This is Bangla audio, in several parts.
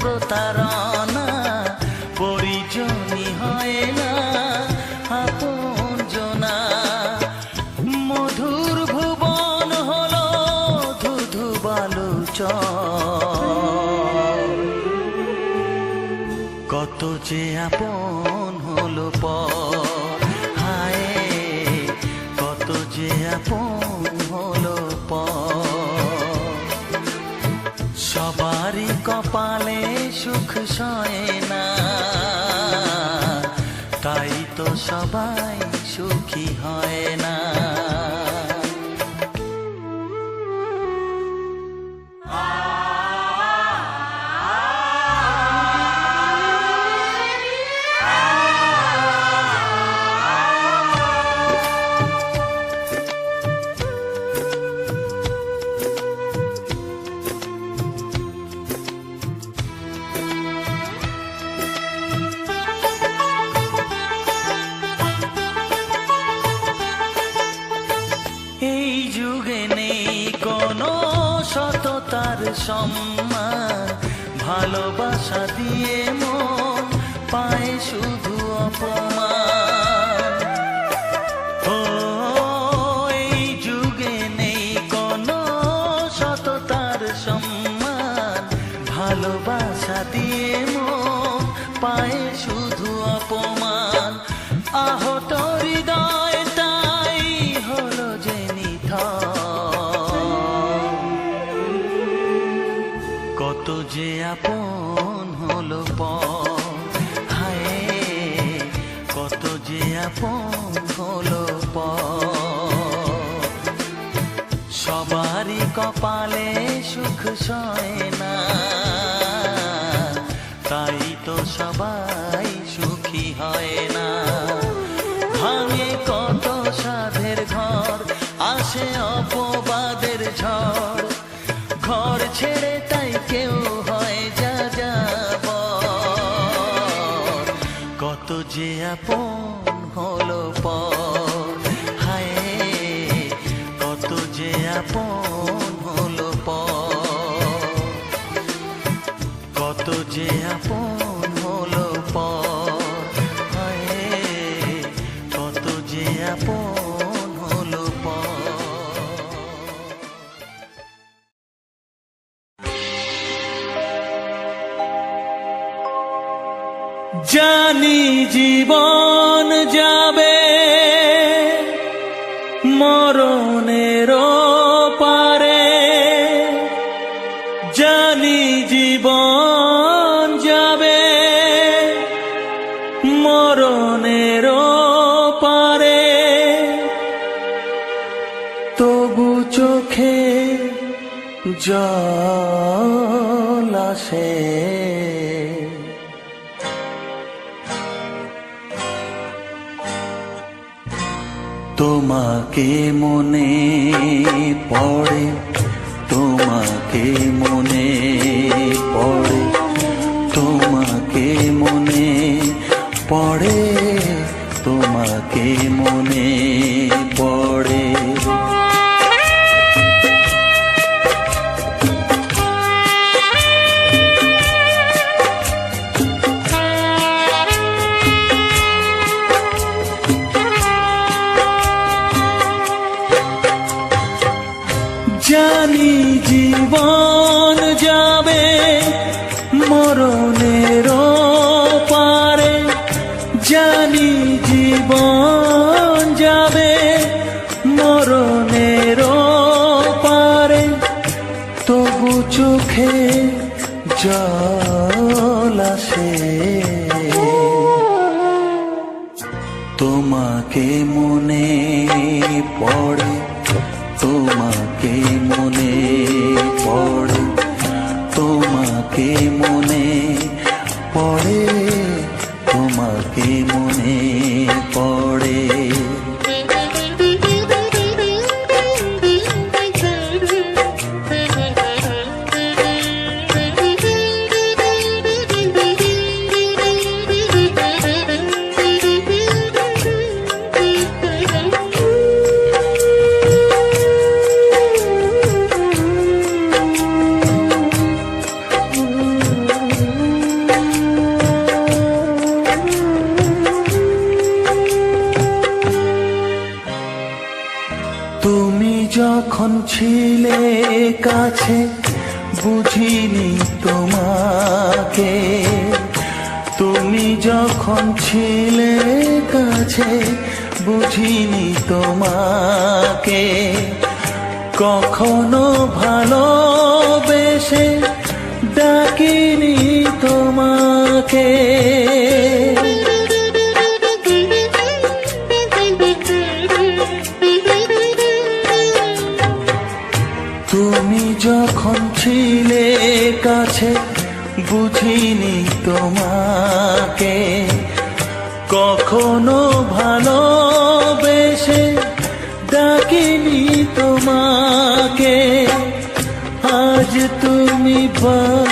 প্রতারণা পরিজনই হয় না আপন জনা। মধুর ভুবন হলো ধুধু বালুচ কত যে আপন সয় না। তাই তো সবাই ভালোবাসা দিয়ে মন পায়ে শুধু অপমান। আহত হৃদয় তাই হলো যে কত যে আপন হলো পর হায়, কত যে আপন হলো পর সবারই কপালে সুখ সয় সবাই সুখী হয় না। ভাঙে কত সাধের ঘর আসে অপবাদের ঝড়। ঘর ছেড়ে তাই কেউ হয় যা যাব কত যে আপন হলো পর জানি জীবন যাবে মরণের পারে। তবু চোখে জল তোমাকে মনে পড়ে ছিলে কাছে বুঝিনি তোমাকে। তুমি যখন ছিলে কাছে বুঝিনি তোমাকে। কখনো ভালোবেসে ডাকিনি তোমাকে। ছিলে কাছে বুঝিনি তোমাকে। কখনো ভালোবেসে ডাকিনি তোমাকে। আজ তুমি বাবা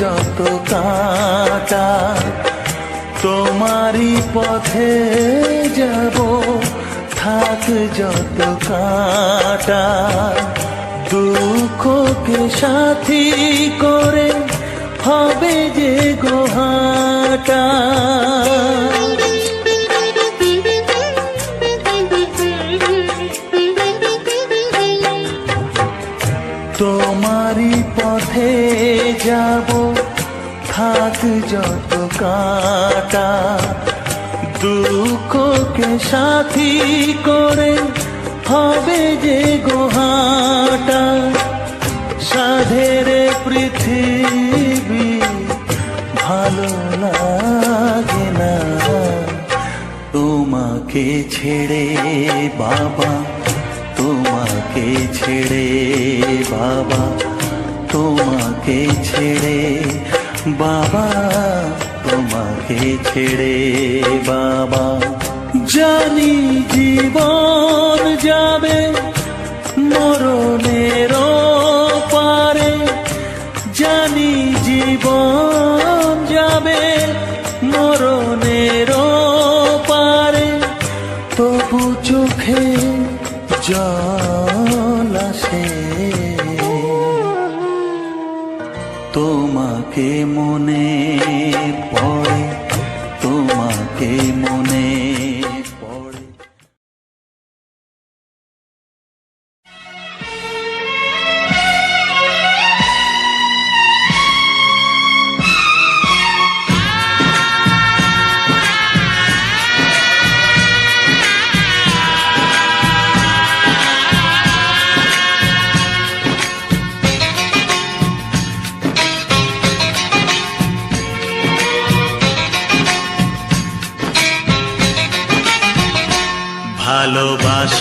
যত কাটা তোমারই পথে যাব থাক যত কাটা। দুঃখকে সাথী করে হবে যে গোহাটা? তোমারই পথে যাব। থাক যত কাটা, দুঃখকে সাথী করে হবে যে গোহাটা। সাধের পৃথিবী ভালো লাগে না। তোমাকে ছেড়ে বাবা তোমাকে ছেড়ে বাবা তোমাকে ছেড়ে বাবা তোমাকে ছেড়ে বাবা। জানি জীবন যাবে মরণের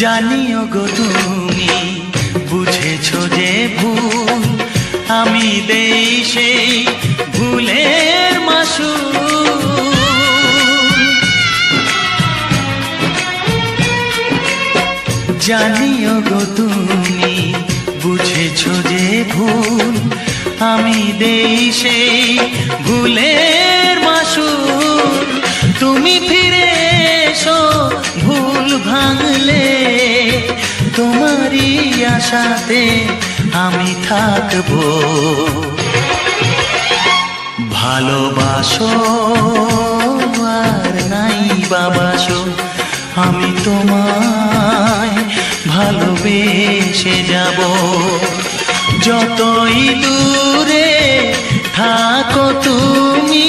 জানিও গো তুমি, বুঝেছ যে ভুল। আমি দেই সেই ভুলের মাসু জানিও গো তুমি, বুঝেছ যে ভুল। আমি দেই সেই ভুলের মাসুল। তুমি ফিরে এসো ভুল। ভাঙলে তোমারই আশাতে আমি থাকব। ভালোবাসো আর নাই বাবাসো, আমি তোমায় ভালোবেসে যাব। যতই দূরে থাকো তুমি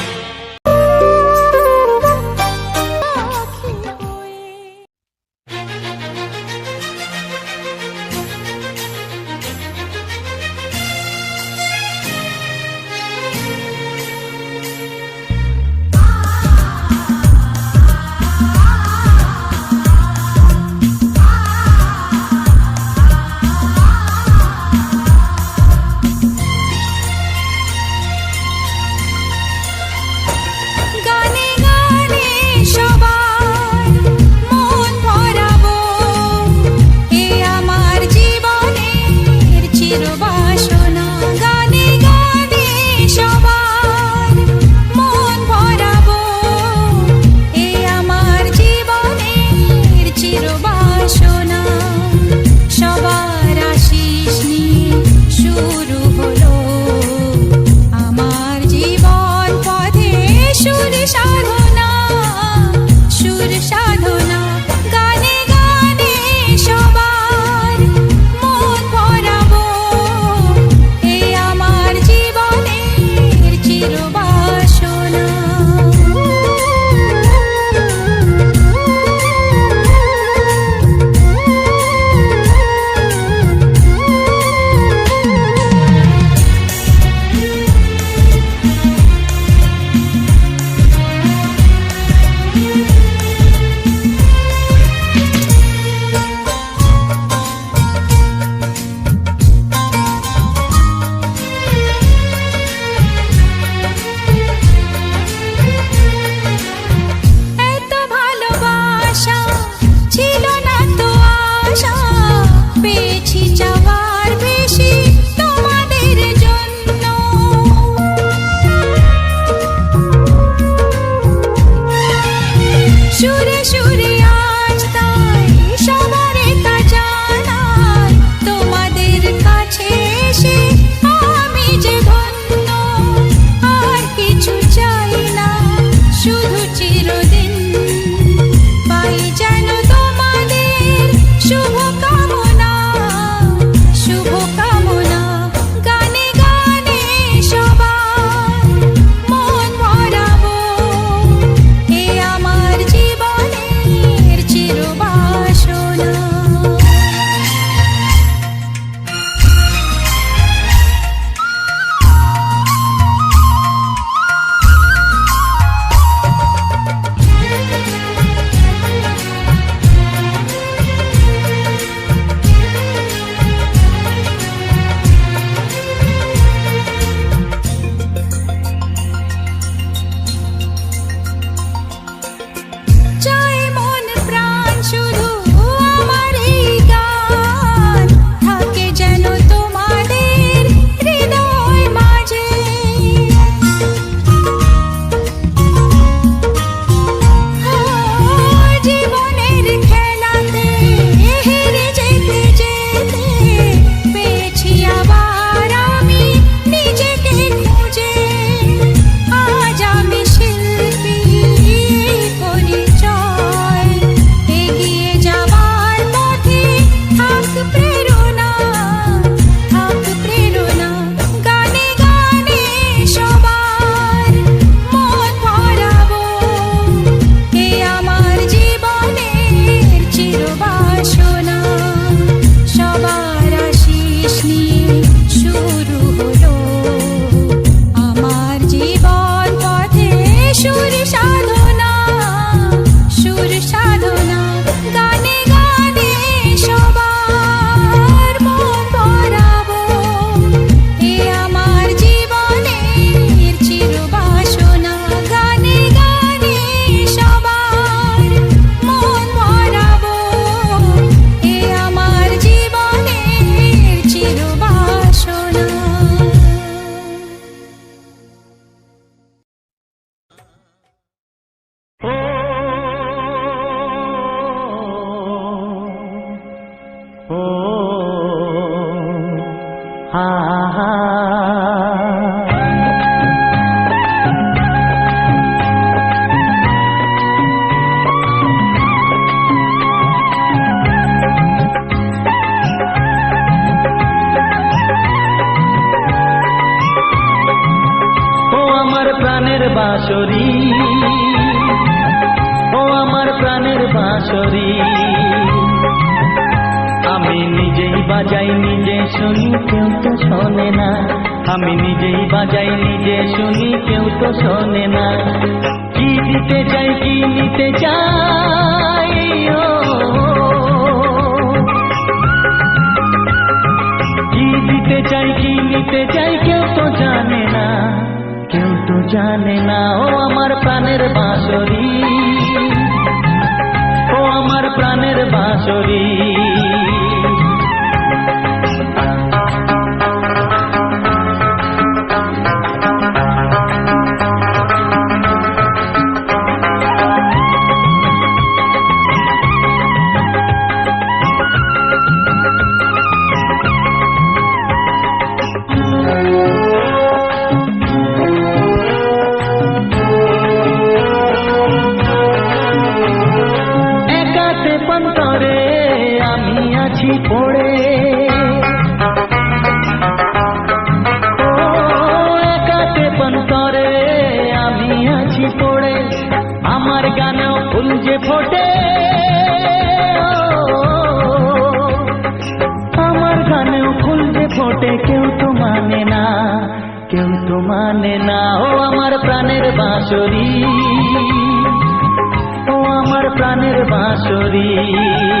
কি নিতে বাঁশরী। ও আমার প্রাণের বাঁশরী।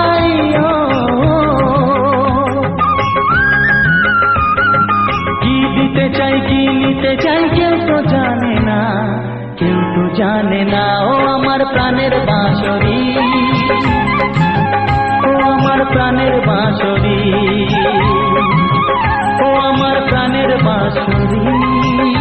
নিতে চাই কি নিতে চাই কেউ তো জানে না। কেউ তো জানে না, ও আমার প্রাণের বাঁশরি। ও আমার প্রাণের বাঁশরি। ও আমার প্রাণের বাঁশরি।